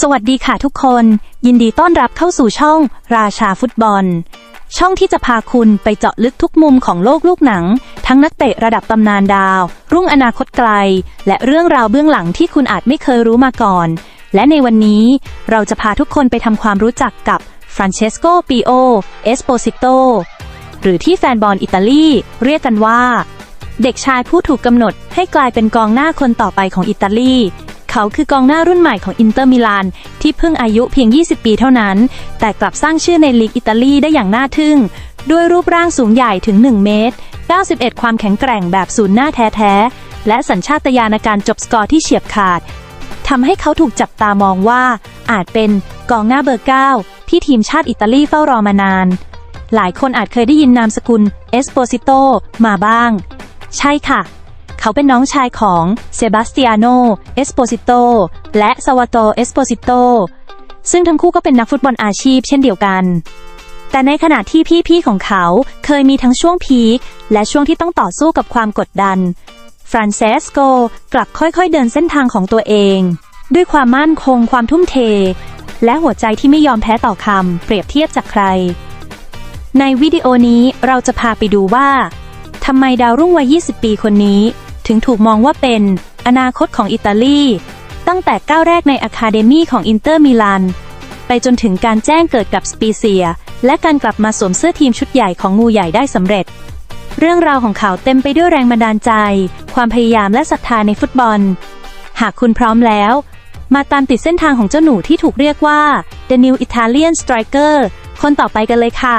สวัสดีค่ะทุกคน ยินดีต้อนรับเข้าสู่ช่อง ราชาฟุตบอล ช่องที่จะพาคุณไปเจาะลึกทุกมุมของโลกลูกหนัง ทั้งนักเตะระดับตำนานดาว รุ่งอนาคตไกล และเรื่องราวเบื้องหลังที่คุณอาจไม่เคยรู้มาก่อน และในวันนี้เราจะพาทุกคนไปทำความรู้จักกับฟรานเชสโกปิโอเอสโปซิโตหรือที่แฟนบอลอิตาลีเรียกกันว่า เด็กชายผู้ถูกกำหนดให้กลายเป็นกองหน้าคนต่อไปของอิตาลี เขาคือกองหน้ารุ่นใหม่ของอินเตอร์มิลานที่เพิ่งอายุเพียง 20 ปีเท่านั้น แต่กลับสร้างชื่อในลีกอิตาลีได้อย่างน่าทึ่ง ด้วยรูปร่างสูงใหญ่ถึง 1 เมตร 91 ความแข็งแกร่งแบบศูนย์หน้าแท้ๆ และสัญชาตญาณการจบสกอร์ที่เฉียบขาดทำให้เขาถูกจับตามองว่า อาจเป็นกองหน้าเบอร์ 9 ที่ทีมชาติอิตาลีเฝ้ารอมานาน หลายคนอาจเคยได้ยินนามสกุลเอสโปซิโตมาบ้าง ใช่ค่ะ เขาเป็นน้องชายของเซบาสเตียโน เอสโปซิโต และซาวาโต เอสโปซิโต ซึ่งทั้งคู่ก็เป็นนักฟุตบอลอาชีพเช่นเดียวกัน แต่ในขณะที่พี่ๆของเขาเคยมีทั้งช่วงพีคและช่วงที่ต้องต่อสู้กับความกดดัน ฟรานเซสโกกลับค่อยๆเดินเส้นทางของตัวเอง ด้วยความมั่นคงความทุ่มเท และหัวใจที่ไม่ยอมแพ้ต่อคำเปรียบเทียบจากใคร ในวิดีโอนี้เราจะพาไปดูว่าทำไมดาวรุ่งวัย 20 ปีคนนี้ ถึงถูกมองว่าเป็น อนาคตของอิตาลี ตั้งแต่ก้าวแรกในอะคาเดมีของอินเตอร์มิลานไปจนถึงการแจ้งเกิดกับสปีเซีย และการกลับมาสวมเสื้อทีมชุดใหญ่ของงูใหญ่ได้สำเร็จ เรื่องราวของเขาเต็มไปด้วยแรงบันดาลใจ ความพยายามและศรัทธาในฟุตบอล หากคุณพร้อมแล้ว มาตามติดเส้นทางของเจ้าหนูที่ถูกเรียกว่า The New Italian Striker คนต่อไปกันเลยค่ะ